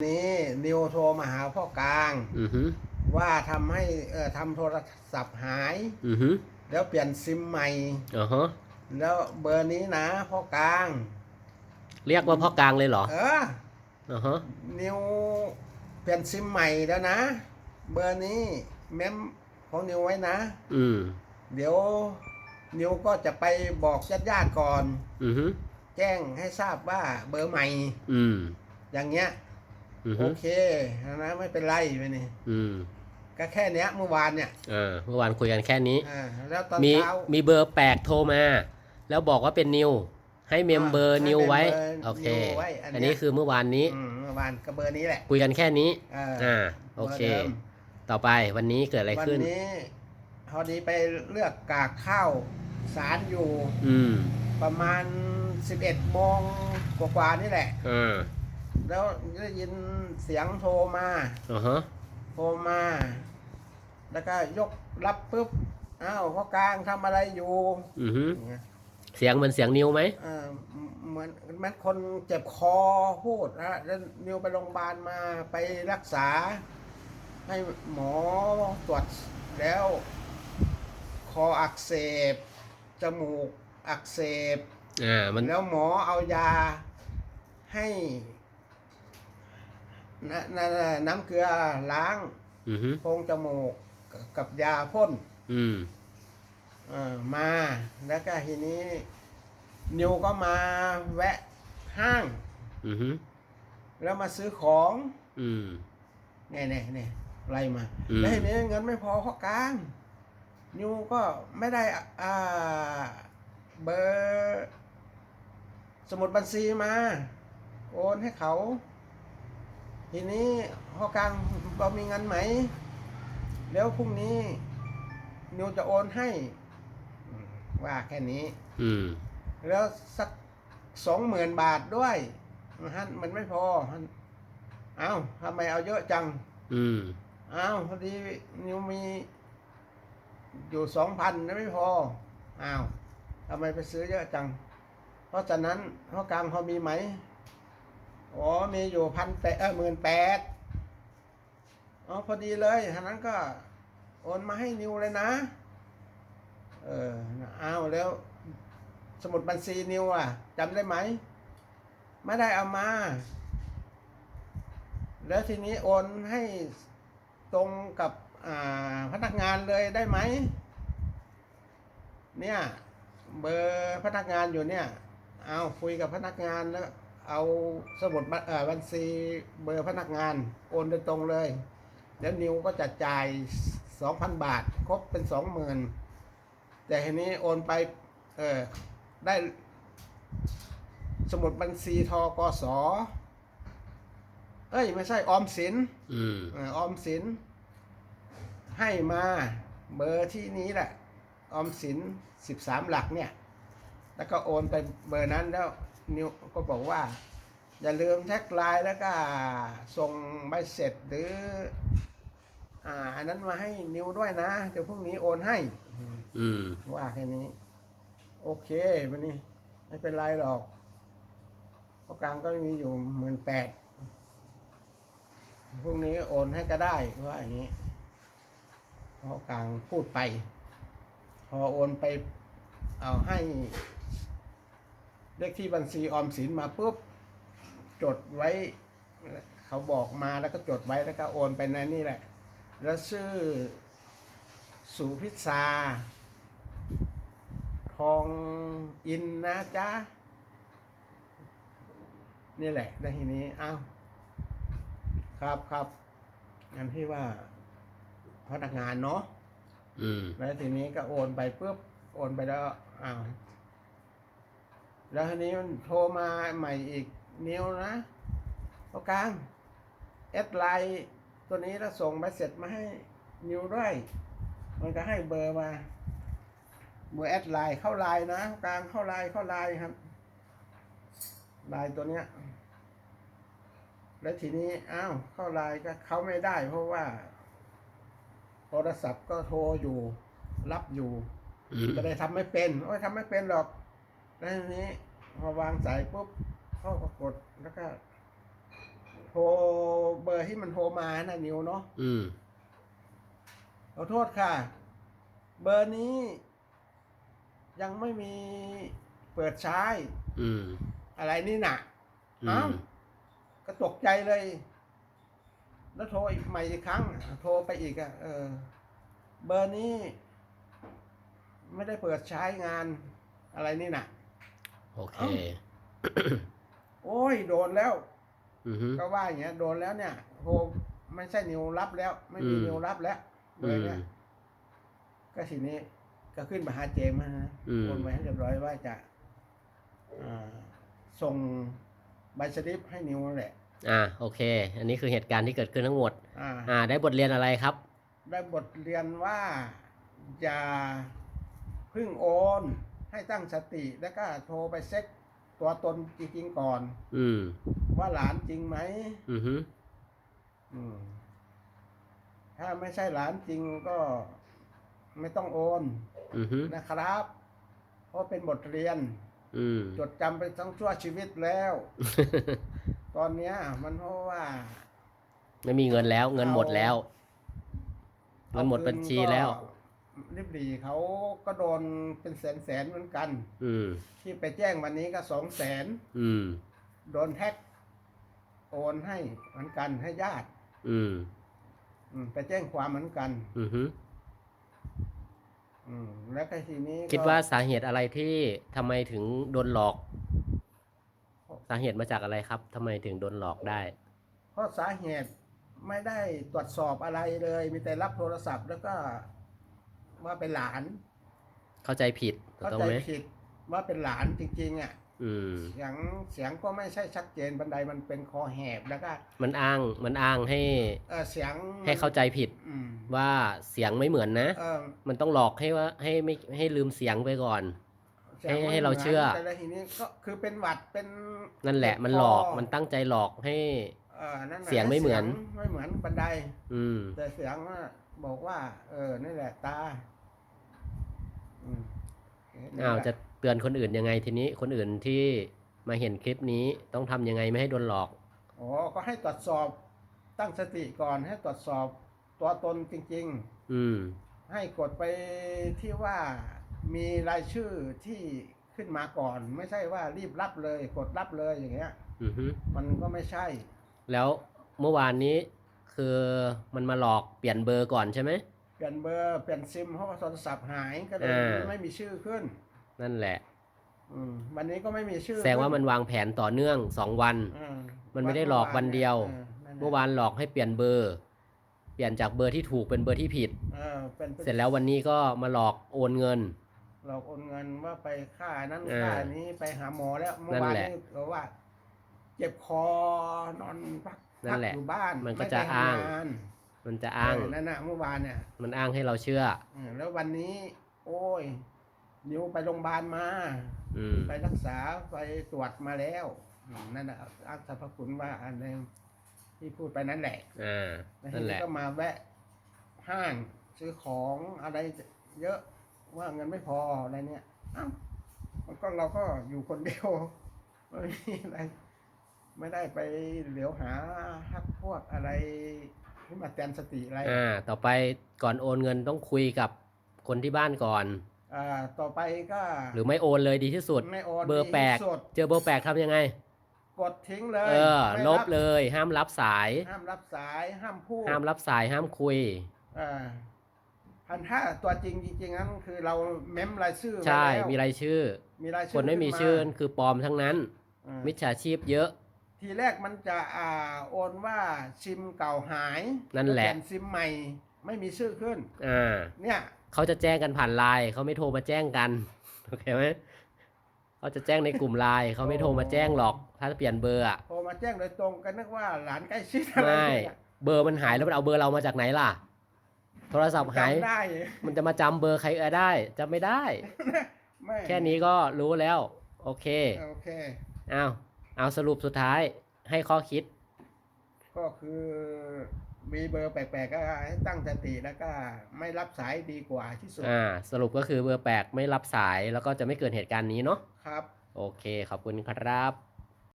นี้นิวโทรมาหาพ่อกลาง อือฮึว่าทำให้เอ่อทำโทรศัพท์หาย อือฮึแล้วเปลี่ยนซิมใหม่อ่าฮะแล้วเบอร์นี้นะพ่อกลาง เรียกว่าพ่อกลางเลยเหรอเอออ่าฮะนิวเปลี่ยนซิมใหม่แล้วนะ เบอร์นี้เมมของนิวไว้นะ อืมเดี๋ยวนิวก็จะไปบอกญาติญาติๆก่อน อือฮึแจ้งให้ทราบว่าเบอร์ใหม่อืมอย่างเงี้ย อือโอฮึเคนะไม่เป็นไรไปนี่อืมก็แค่เนี้ยเมื่อวานเนี่ยอ่าเมื่อวานคุยกันแค่นี้ อ่าแล้วตอนมีเช้า มีเบอร์แปลกโทรมา แล้วบอกว่าเป็นนิว ให้เมมเบอร์อ่านิวไว้ ให้เมมเบอร์โอเค นิวไว้อันเนี้ย อันนี้คือเมื่อวานนี้ อืมเมื่อวานก็เบอร์นี้แหละคุยกันแค่นี้อ่าอ่า โอเค บร์ดิมต่อไปวันนี้เกิดอะไรวันขึ้นนี้พอดีไปเลือกกากข้าวสารอยู่อืมประมาณ 11โมงกว่าๆนี่แหละ อ่า แล้วได้ยินเสียงโทรมา อ่าฮะ โทรมา แล้วก็ยกรับปุ๊บอ้าวพ่อกลางทำอะไรอยู่อือฮึอย่างเงี้ยเสียงเหมือนเสียงนิวไหมเอ่อเหมือนแม้คนเจ็บคอพูดนะแล้วนิวไปโรงพยาบาลมาไปรักษา ให้หมอตรวจแล้ว คออักเสบ จมูกอักเสบ อ่า มัน แล้วหมอเอายาให้ นนน้ำเกลือล้างอือฮึโพรงจมูกกับยาพ่นอืม เอ่อมาแล้วก็ทีนี้ นิวก็มาแวะห้าง อือฮึแล้วมาซื้อของอืม เนี่ยเนี่ยเนี่ยไล่มาอืม แล้วทีนี้เงินไม่พอข้อกลาง นิวก็ไม่ได้อ่าเบอร์ สมุดบัญชีมา โอนให้เขา ทีนี้ข้อกลางเรามีเงินไหม แล้วพรุ่งนี้นิวจะโอนให้อืมว่าแค่นี้ อืม แล้วสักสองหมื่นบาทด้วยฮันมันไม่พอฮันเอ้าทำไมเอาเยอะจัง อืมเอ้าพอดีนิวมีอยู่สองพันไม่พออ้าวทำไมไปซื้อเยอะจัง เพราะฉะนั้นพ่อกลางพอมีไหม อ๋อมีอยู่พันแปดเออหมื่นแปดอ๋อพอดีเลยทางนั้นก็โอนมาให้นิวเลยนะ เอออ้าวแล้ว สมุดบัญชีนิวอะจำได้ไหม ไม่ได้เอามา แล้วทีนี้โอนให้ตรงกับอ่าพนักงานเลยได้ไหม เนี่ย เบอร์พนักงานอยู่เนี่ย เอาคุยกับพนักงานแล้ว เอาสมุดบัญเอ่อบัญชีเบอร์พนักงานโอนโดยตรงเลย แล้วนิวก็จะจ่ายสองพันบาท ครบเป็นสองหมื่นแต่ทีนี้โอนไปเออได้สมุดบัญชีทกสเอ้ย ไม่ใช่ออมสินอืมเอ่อออมสิน ให้มาเบอร์ที่นี้แหละ ออมสินสิบสามหลักเนี่ย แล้วก็โอนไปเบอร์นั้นแล้ว นิวก็บอกว่า อย่าลืมแท็กไลน์แล้วก็ส่งใบเสร็จหรืออ่าอันนั้นมาให้นิวด้วยนะ เดี๋ยวพรุ่งนี้โอนให้ อืม ว่าแค่นี้ โอเควันนี้ ไม่เป็นไรหรอกเพราะกลางก็มีอยู่หมื่นแปดพรุ่งนี้โอนให้ก็ได้ว่าอย่างนี้เพราะกลางพูดไป พอโอนไปเอาให้ เลขที่บัญชีออมสินมาปุ๊บจดไว้ เขาบอกมาแล้วก็จดไว้แล้วก็โอนไปในนี่แหละ แล้วชื่อสุพิษาทองอินนะจ๊ะนี่แหละในทีนี้อ้าวครับครับงั้นที่ว่าพนักงานเนาะอืมแล้วทีนี้ก็โอนไปปุ๊บโอนไปแล้วอ้าว แล้วทีนี้มันโทรมาใหม่อีกนิ้วนะพอกลางแอดไลน์ตัวนี้แล้วส่งใบเสร็จมาให้นิวด้วย มันก็ให้เบอร์มาเบอร์แอดไลน์เข้าไลน์นะกลางเข้าไลน์เข้าไลน์ครับไลน์ตัวเนี้ย แล้วทีนี้อ้าวเข้าไลน์ก็เข้าไม่ได้ เพราะว่า โทรศัพท์ก็โทรอยู่ รับอยู่อืมก็เลยทำไม่เป็นโอ้ยทำไม่เป็นหรอก แล้วทีนี้พอวางสายปุ๊บเขาก็กดแล้วก็โทรรเบอร์ที่มันโทรมานะนิวเนาะอืมขอโทษค่ะ เบอร์นี้ ยังไม่มีเปิดใช้อืม อะไรนี่น่ะอือ้ามวก็ตกใจเลย แล้วโทรอีกใหม่อีกครั้ง โทรไปอีกอะเออ เบอร์นี้ ไม่ได้เปิดใช้งานอะไรนี่น่ะ โอเคเอ้าโอ้ยโดนแล้วอือฮึ ก็ว่าอย่างเงี้ยโดนแล้วเนี่ยโทรไม่ใช่นิวรับแล้ว ไม่มีอืม นิวรับแล้วเบอือร์มเนี่ยก็ทีนี้ก็ขึ้นมาหาเจมส์นะอืมโอนไว้ให้เรียบร้อยว่าจะอ่าส่งใบสลิปให้นิวนั่นแหละ อ่าโอเค อันนี้คือเหตุการณ์ที่เกิดขึ้นทั้งหมด อ่า อ่า ได้บทเรียนอะไรครับ ได้บทเรียนว่า อย่าเพึ่งโอน ให้ตั้งสติแล้วก็โทรไปเช็คตัวตนจริงๆก่อน อืม ว่าหลานจริงไหมอือฮึอืม ถ้าไม่ใช่หลานจริงก็ไม่ต้องโอนอือฮึนะครับ เพราะเป็นบทเรียน อืม จดจำไปทั้งชั่วชีวิตแล้ว ตอนเนี้ย มันเพราะว่า ไม่มีเงินแล้ว เงินหมดแล้ว เงินหมดบัญชีแล้ว ริบหรีเขาก็โดนเป็นแสนแสนๆเหมือนกัน อืม ที่ไปแจ้งวันนี้ก็สองแสนอืม โดนแท็ก โอนให้เหมือนกันให้ญาติ อืม อืม ไปแจ้งความเหมือนกัน อือฮึอืม แล้วก็ทีนี้ก็คิดว่าสาเหตุอะไรที่ทำไมถึงโดนหลอก สาเหตุมาจากอะไรครับทำไมถึงโดนหลอกได้ เพราะสาเหตุไม่ได้ตรวจสอบอะไรเลย มีแต่รับโทรศัพท์แล้วก็ ว่าเป็นหลาน เข้าใจผิดถูกเข้าต้องใจไหมผิดว่าเป็นหลานจริงๆอะอืม เสียงเสียงก็ไม่ใช่ชัดเจนบันไดมันเป็นคอแหบแล้วก็มันอ้างมันอ้างให้เออเสียงให้เข้าใจผิดอืมว่าเสียงไม่เหมือนนะ เออมันต้องหลอกให้ว่าให้ไม่ให้ลืมเสียงไปก่อน สียงให้ไม่ให้เราเชื่อ แต่ละทีนี้ก็คือเป็นหวัดเป็น นั่นแหละมันหลอกมันตั้งใจหลอกให้ เออนั่นน่ะเสียงไม่เหมือน สียงไม่เหมือนบันได อืม แต่เสียงว่า บอกว่า เออนี่แหละ ตาอืมนี่อ้าวแหลจะเตือนคนอื่นยังไงทีนี้ คนอื่นที่มาเห็นคลิปนี้ต้องทำยังไงไม่ให้โดนหลอกอ๋อก็ให้ตรวจสอบตั้งสติก่อนให้ตรวจสอบตัวตนจริงอืมๆให้กดไปที่ว่ามีรายชื่อที่ขึ้นมาก่อน ไม่ใช่ว่ารีบรับเลย กดรับเลยอย่างเงี้ยอือฮึมันก็ไม่ใช่ แล้วเมื่อวานนี้ คือมันมาหลอกเปลี่ยนเบอร์ก่อนใช่ไหมเปลี่ยนเบอร์เปลี่ยนซิมเพราะว่าโทรศัพท์หายก็เลยอ่าไม่มีชื่อขึ้น นั่นแหละ อืมวันนี้ก็ไม่มีชื่อแสดงว่ามันวางแผนต่อเนื่องสองวันอืมันไม่ได้หลอกวันเดียวออนั่นแหละเมื่อวานหลอกให้เปลี่ยนเบอร์ เปลี่ยนจากเบอร์ที่ถูกเป็นเบอร์ที่ผิดเออเป็นเสร็จแล้ววันนี้ก็มาหลอกโอนเงินหลอกโอนเงินว่าไปค่านั้นอ่าค่านี้ไปหาหมอแล้วเมื่อนั่นวานแหละนี้ก็ว่า เจ็บคอนอนพัก นั่นแหละพักอยู่บ้านมันก็ไไปจะอ้างทำนมันจะอ้าง เนั่นน่ะเมื่อวานเนี่ยมันอ้างให้เราเชื่อ เออแล้ววันนี้ โอ้ยนิวไปโรงพยาบาลมา อืม ไปรักษาไปตรวจมาแล้วอืมนั่นแหละอ้างสรรพคุณว่าอันนี้ที่พูดไปนั่นแหละอ่า แล้วทีนั่นแหนี้ละ ก็มาแวะห้างซื้อของอะไรเยอะว่าเงินไม่พออะไรเนี่ยเอ้ามันก็เราก็อยู่คนเดียวไม่มีอะไร ไม่ได้ไปเหลียวหาฮักพวกอะไรที่มาแตนสติอะไรอ่าต่อไปก่อนโอนเงินต้องคุยกับคนที่บ้านก่อน อ่าต่อไปก็หรือไม่โอนเลยดีที่สุด ไม่โอนเบอร์แปลกดีที่สุดเจอเบอร์แปลกทำยังไง กดทิ้งเลยเออ ไม่ลรับเลยห้ามรับสาย ห้ามรับสายห้ามพูดห้ามรับสายห้ามคุย อ่าพันถ้าตัวจริงจริงๆนั้นคือเราเมมรายชื่อไว้ใช่แล้วมีรายชื่อ มีรายชื่คนไม่มีขึ้าชื่อคือปลอมทั้งนั้น อ่ามิจฉาชีพเยอะ ทีแรกมันจะอ่าโอนว่าซิมเก่าหายนั่นแหละ เปยซิมใหม่ไม่มีชื่อขึ้น อ่าเนี่ยเขาจะแจ้งกันผ่านไลน์เขาไม่โทรมาแจ้งกันโอเคไหมเขาจะแจ้งในกลุ่มไลน์เขาไม่โทรมาแจ้งหรอก ถ้าเปลี่ยนเบอร์อะโทรมาแจ้งโดยตรงกันนึกว่าหลานใกล้ชิดอะไรไม่เนี่ยเบอร์มันหายแล้วมันเอาเบอร์เรามาจากไหนล่ะ โทรศัพท์หาย จำได้มันจะมาจำเบอร์ใครเออได้จำไม่ได้ ไม่แค่นี้ก็รู้แล้ว โอเคโอเคเอา เอาสรุปสุดท้ายให้ข้อคิด ก็คือมีเบอร์แปลกๆก็ให้ตั้งสติแล้วก็ไม่รับสายดีกว่าที่สุด อ่า สรุปก็คือเบอร์แปลกไม่รับสายแล้วก็จะไม่เกิดเหตุการณ์นี้เนาะ ครับ โอเค ขอบคุณครับ